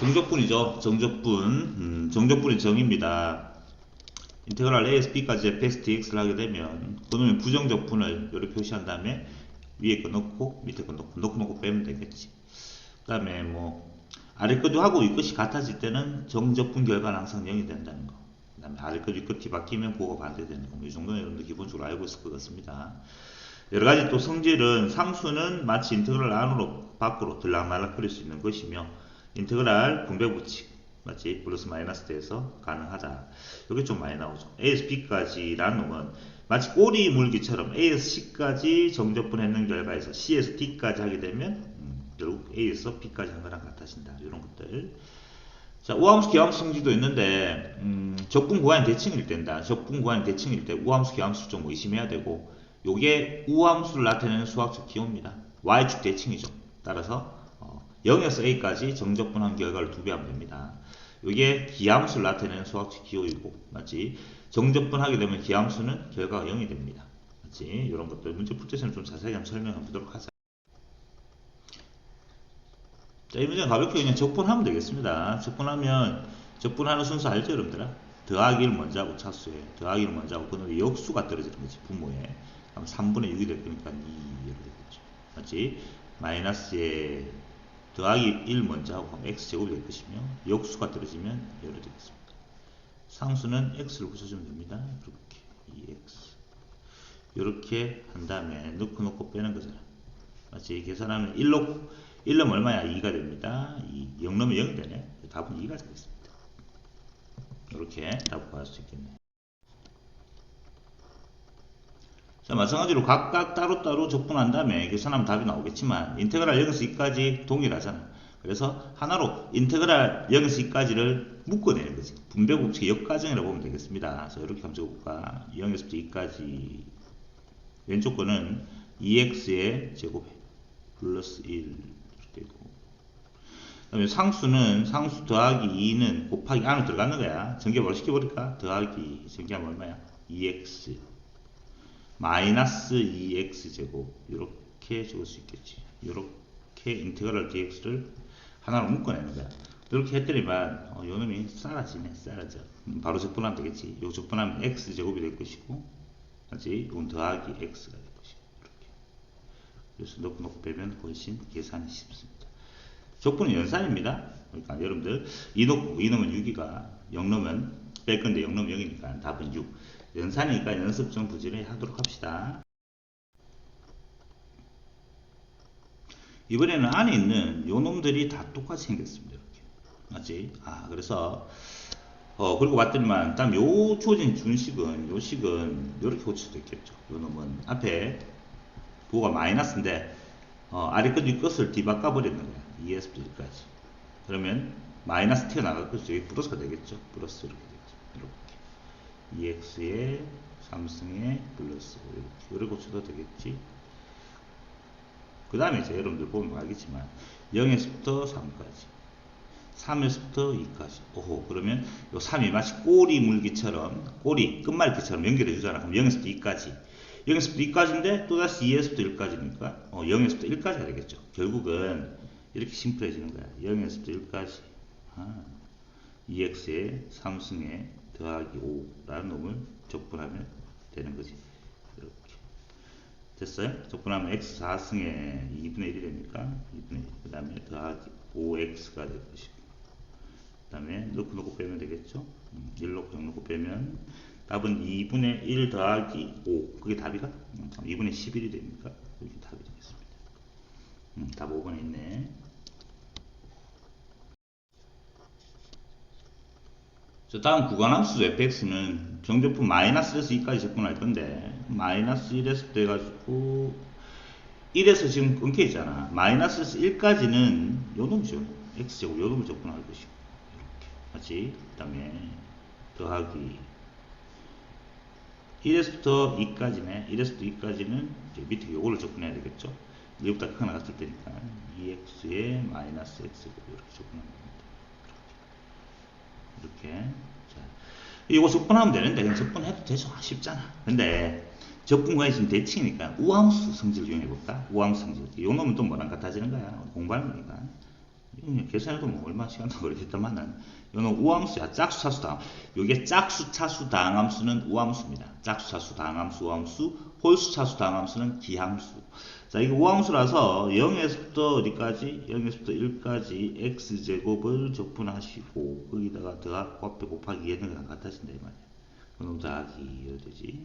정적분이죠. 정적분. 음, 정적분의 정입니다. 인테그랄 ASB까지 fxdx를 하게 되면 그놈의 부정적분을 이렇게 표시한 다음에 위에 거 넣고 밑에 거 넣고 넣고 넣고 빼면 되겠지. 그 다음에 뭐 아래 것도 하고 위 것이 같아질 때는 정적분 결과는 항상 0이 된다는 거. 그 다음에 아래 것, 위 것이 바뀌면 보호가 반대되는 거. 이 정도는 여러분들 기본적으로 알고 있을 것 같습니다. 여러 가지 또 성질은 상수는 마치 인테그랄 안으로 밖으로 들락날락 그릴 수 있는 것이며 인테그랄 분배 법칙 맞지 플러스 마이너스 돼서 가능하다. 이게 좀 많이 나오죠. A에서 B까지라는 놈은 마치 꼬리 물기처럼 A에서 C까지 정적분했는 결과에서 C에서 D까지 하게 되면 음, 결국 A에서 B까지 한 거랑 같아진다. 이런 것들. 자, 우함수 기함수 성질도 있는데 음, 적분 구간이 대칭일 때다. 적분 구간이 대칭일 때 우함수 기함수 좀 의심해야 되고 요게 우함수를 나타내는 수학적 기호입니다. y축 대칭이죠. 따라서 어, 0에서 a까지 정적분한 결과를 두 배 하면 됩니다. 요게 기함수를 나타내는 수학적 기호이고 맞지? 정적분하게 되면 기함수는 결과가 0이 됩니다. 맞지? 이런 것들 문제 풀 때는 좀 자세하게 한번 설명해 보도록 하자. 자, 이 문제는 가볍게 그냥 적분하면 되겠습니다. 적분하면 적분하는 순서 알죠, 여러분들아? 더하기를 먼저 하고 차수에 더하기를 먼저 하고 그다음에 역수가 떨어지는 거지 부모에 그럼 3분의 6이 될 거니까 2 이렇게 되겠죠. 맞지? 마이너스에 더하기 1 먼저 하고 x제곱이 될 것이며 역수가 떨어지면 이렇게 되겠습니다. 상수는 x를 붙여주면 됩니다. 이렇게 2x 이렇게 한 다음에 넣고 넣고 빼는 거잖아. 맞지? 계산하면 1로 1 넣으면 얼마야? 2가 됩니다. 2. 0 넣으면 0이 되네. 답은 2가 되겠습니다. 이렇게 답 구할 수 있겠네. 자, 마찬가지로 각각 따로따로 적분한 다음에 계산하면 답이 나오겠지만 인테그랄 0에서 2까지 동일하잖아. 그래서 하나로 인테그랄 0에서 2까지를 묶어내는 거지. 분배 법칙의 역과정이라고 보면 되겠습니다. 그래서 이렇게 한번 적어볼까? 0에서부터 2까지 왼쪽 거는 2x의 제곱에 플러스 1 이렇게 그다음에 상수는 상수 더하기 2는 곱하기 안으로 들어가는 거야. 전개를 시켜버릴까? 더하기 전개하면 얼마야? 2x 마이너스 2x 제곱 이렇게 적을 수 있겠지. 이렇게 인테그랄 dx를 하나로 묶어내는 거야. 이렇게 했더니만 어, 요놈이 사라지네, 사라져. 음, 바로 적분하면 되겠지. 요 적분하면 x 제곱이 될 것이고, 맞지? 이건 더하기 x가 될 것이고, 이렇게. 그래서 넣고 넣고 빼면 훨씬 계산이 쉽습니다. 적분은 연산입니다. 그러니까 여러분들 2 넣고 2 넣으면 6이가 0 넣으면 뺄 건데 0 넣으면 0이니까 답은 6. 연산이니까 연습 좀 부지런히 하도록 합시다. 이번에는 안에 있는 요 놈들이 다 똑같이 생겼습니다. 이렇게. 맞지? 아, 그래서 어, 그리고 봤더니만 다음 요 주어진 준식은 요 식은 요렇게 고칠 수도 있겠죠. 요 놈은 앞에 부호가 마이너스인데 어, 아래 것 윗것을 뒤바꿔 버리는 거야. 2에서 1까지. 그러면 마이너스 튀어나갈 것이죠. 여기 플러스가 되겠죠. 플러스 이렇게 되겠죠. 이렇게. 2x에 3승에 플러스 이렇게. 고쳐도 되겠지. 그 다음에 이제 여러분들 보면 알겠지만 0에서부터 3까지 3에서부터 2까지. 오호 그러면 요 3이 마치 꼬리 물기처럼 꼬리 끝말기처럼 연결해 주잖아. 그럼 0에서부터 2까지. 0에서부터 2까지인데 또다시 2에서부터 1까지니까? 어, 0에서부터 1까지가 되겠죠. 결국은 이렇게 심플해지는 거야. 0에서부터 1까지. 아, 2x에 3승에 더하기 5라는 놈을 적분하면 되는 거지 이렇게 됐어요? 적분하면 x 4승에 2분의 1이 됩니까? 2분의 1. 그 다음에 더하기 5x가 될 것이고 그 다음에 넣고 넣고 빼면 되겠죠? 1 넣고 0 넣고 빼면 답은 2분의 1 더하기 5 그게 답이가? 2분의 11이 됩니까? 이게 답이 되겠습니다. 음, 답 5번에 있네. 자, 다음 구간함수 fx는 정제품 마이너스에서 2까지 접근할 건데 마이너스 1에서 돼가지고 1에서 지금 끊겨 있잖아. 마이너스에서 1까지는 요 놈이죠. x제곱 요 놈을 접근할 것이고 이렇게 맞지? 그 다음에 더하기 1에서부터 2까지네. 1에서부터 2까지는 이제 밑에 요거를 접근해야 되겠죠. 1보다 크게 나갔을 때니까 2x에 마이너스 x제곱 이렇게 접근하면 됩니다. 이렇게. 자, 이거 적분하면 되는데, 그냥 적분해도 되죠. 쉽잖아. 근데, 적분과의 지금 대칭이니까 우함수 성질을 이용해볼까? 우함수 성질. 요 놈은 또 뭐랑 같아지는 거야? 공부하는 거니까. 계산해도 뭐 얼마 시간도 걸리겠다만은 이거는 우함수야. 짝수 차수 다항. 요게 짝수 차수 다항함수는 우함수입니다. 짝수 차수 다항함수 우함수, 홀수 차수 다항함수는 기함수. 자, 이게 우함수라서 0에서부터 어디까지? 0에서부터 1까지 x제곱을 적분하시고 거기다가 더하고 앞에 곱하기 얘는 그냥 같아진다 이 말이야. 그럼 더하기 이래 되지.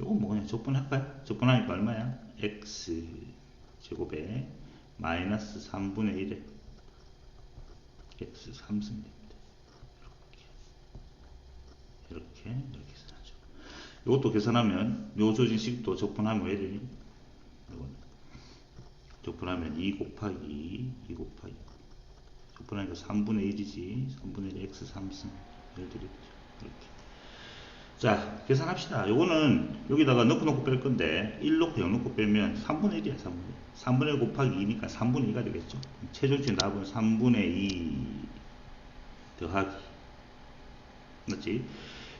요건 뭐 그냥 적분할까요? 적분하니까 얼마야? x 제곱에 마이너스 3분의 1에 x 3승 됩니다. 이렇게 이렇게 이렇게 계산하죠. 이것도 계산하면 요 조진식도 적분하면 왜 되니? 이거는 적분하면 2 곱하기 2 곱하기 적분하니까 3분의 1이지 3분의 1 x 3승 이렇게 되죠. 이렇게 자, 계산합시다. 요거는 여기다가 넣고 넣고 뺄 건데 1 넣고 0 넣고 빼면 3분의 1이야, 3분의 1. 3분의 1 곱하기 2니까 3분의 2가 되겠죠. 최종적인 답은 3분의 2 더하기. 맞지?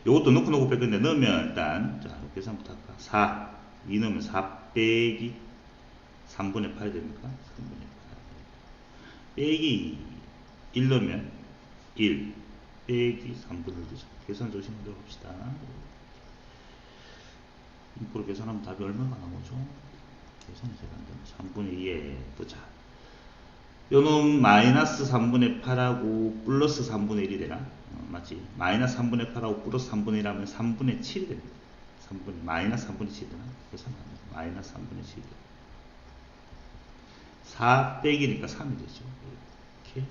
요것도 넣고 넣고 뺄 건데 넣으면 일단 자, 계산부터 할까? 4. 2 넣으면 4 빼기 3분의 8 됩니까? 3분의 8. 빼기 1 넣으면 1 빼기 3분의 1 되죠. 계산 조심하도록 합시다. 인프로 계산하면 답이 얼마가 나오죠? 계산이 잘 안 되네. 3분의 2에 보자. 요놈 마이너스 3분의 8하고 플러스 3분의 1이 되나? 어, 맞지? 마이너스 3분의 8하고 플러스 3분의 1하면 3분의 7이 됩니다. 3분의, 마이너스 3분의 7이 되나? 계산 안 돼. 마이너스 3분의 7이 돼. 4 빼기니까 3이 되죠. 이렇게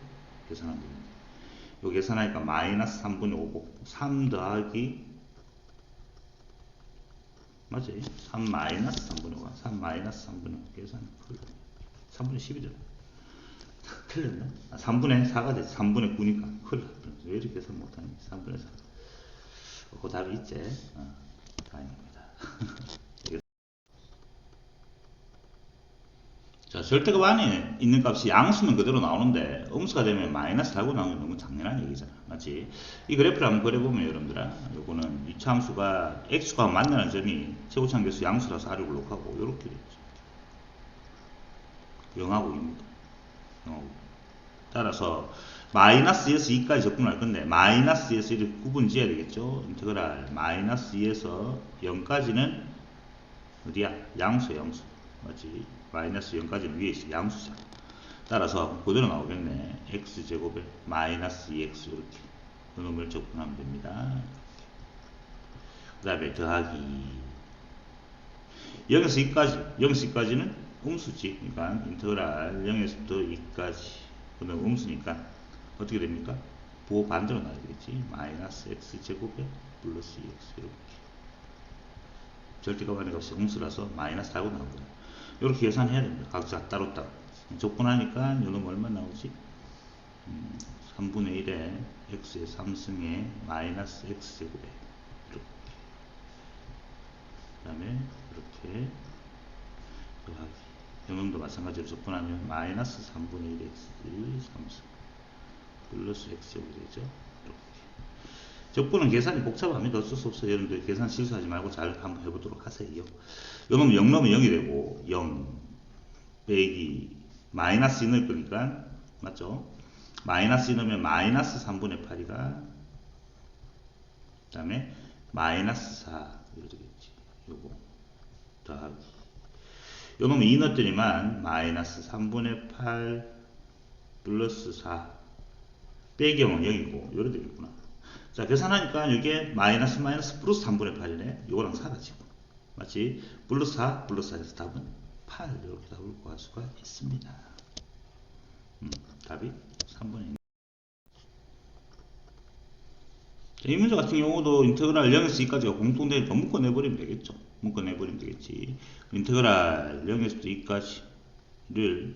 계산하면 됩니다. 요 계산하니까 마이너스 3분의 5고 3 더하기 맞지? 3 마이너스 3분의 5 3 마이너스 3분의 5 계산 풀 3분의 10이잖아 틀렸나? 아, 3분의 4가 되지 3분의 9니까 큰일 났다 왜 이렇게 계산 못하니 3분의 4그 답이 있지 어, 다행입니다 자, 절대값 안에 있는 값이 양수면 그대로 나오는데 음수가 되면 마이너스 달고 나오면 너무 당연한 얘기잖아. 맞지? 이 그래프를 한번 그려보면 여러분들아 요거는 이차함수가 x과 만나는 점이 최고차함계수 양수라서 아래로 올라가고 요렇게 되죠. 0하고 2입니다. 0하고 따라서 마이너스 2에서 2까지 접근할 건데 마이너스 2에서 1을 구분 지어야 되겠죠. 인테그랄 마이너스 2에서 0까지는 어디야? 양수 양수. 맞지? 마이너스 0까지는 위에 있어 양수잖아. 따라서 그대로 나오겠네. x제곱에 마이너스 2x 이렇게 그놈을 적분하면 됩니다. 그 다음에 더하기 0에서 2까지 0에서 2까지는 음수지. 그러니까 인터그랄 0에서부터 2까지 그다음 음수니까 어떻게 됩니까? 부호 반대로 나야 되겠지. 마이너스 x제곱에 플러스 2x 이렇게 절대값 안의 값이 음수라서 마이너스 달고 나온 거야. 이렇게 계산해야 됩니다. 각자 따로따로. 적분하니까 요놈 얼마 나오지? 음, 3분의 1에 x의 3승에 마이너스 x제곱에 이렇게 그 다음에 이렇게 더하기 요놈도 마찬가지로 적분하면 마이너스 3분의 1 x 3승 플러스 x제곱이 되죠. 이렇게 적분은 계산이 복잡합니다. 어쩔 수 없어요. 여러분들 계산 실수하지 말고 잘 한번 해보도록 하세요. 요놈 0 넣으면 0이 되고 0 빼기 마이너스 2 넣을 거니까 맞죠? 마이너스 2 넣으면 마이너스 3분의 8이가 그 다음에 마이너스 4 이렇게 되겠지. 요거 더하기 요놈 2 넣었더니만 마이너스 3분의 8 플러스 4 빼기 0은 0이고 요래 되겠구나. 자, 계산하니까 이게 마이너스 마이너스 플러스 3분의 8이네. 이거랑 사라지고. 맞지? 플러스 4, 플러스 4에서 답은 8. 이렇게 답을 구할 수가 있습니다. 음, 답이 3분의 1. 이 문제 같은 경우도 인테그랄 0에서 2까지가 공통되니까 묶어내버리면 되겠죠. 묶어내버리면 되겠지. 인테그랄 0에서 2까지를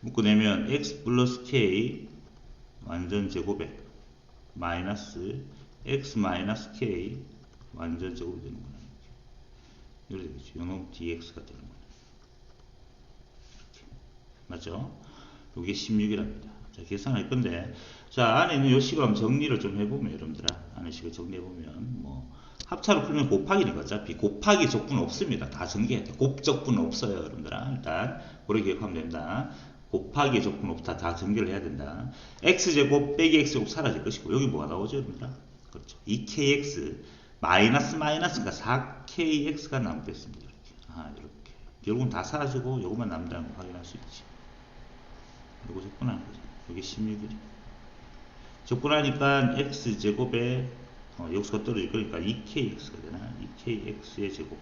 묶어내면 x 플러스 k 완전 제곱에 마이너스 x 마이너스 k 완전 제곱이 되는 거예요. 이렇게 되겠죠. 요놈 dx가 되는 거예요. 맞죠? 요게 16이랍니다. 자, 계산할 건데, 자, 안에 있는 요 식을 한번 정리를 좀 해보면, 여러분들아. 안에 식을 정리해보면, 뭐, 합차로 풀면 곱하기니까 어차피 곱하기 적분 없습니다. 다 전개해야 돼. 곱적분 없어요, 여러분들아. 일단, 그렇게 기억하면 됩니다. 곱하기 적분 없다 다 전개를 해야 된다. x제곱 빼기 x제곱 사라질 것이고 여기 뭐가 나오죠? 여러분들? 그렇죠. 2kx 마이너스 마이너스가 4kx가 남겠습니다. 이렇게. 아, 이렇게. 결국은 다 사라지고 요것만 남는다는 거 확인할 수 있지. 요거 적분하는 거죠. 이게 16이죠. 적분하니까 x제곱에 어, 여기서 떨어질 거니까 2kx가 되나? 2kx의 제곱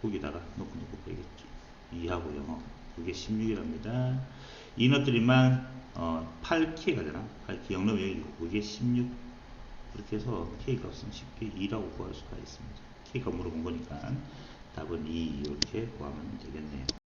거기다가 넣고 넣고 빼겠죠. 2하고 0 그게 16이랍니다. 이 너트리만 어, 8k가 되나? 8k 0 넣으면 여기고 그게 16 이렇게 해서 k 값은 쉽게 2라고 구할 수가 있습니다. k 값 물어본 거니까 답은 2 이렇게 구하면 되겠네요.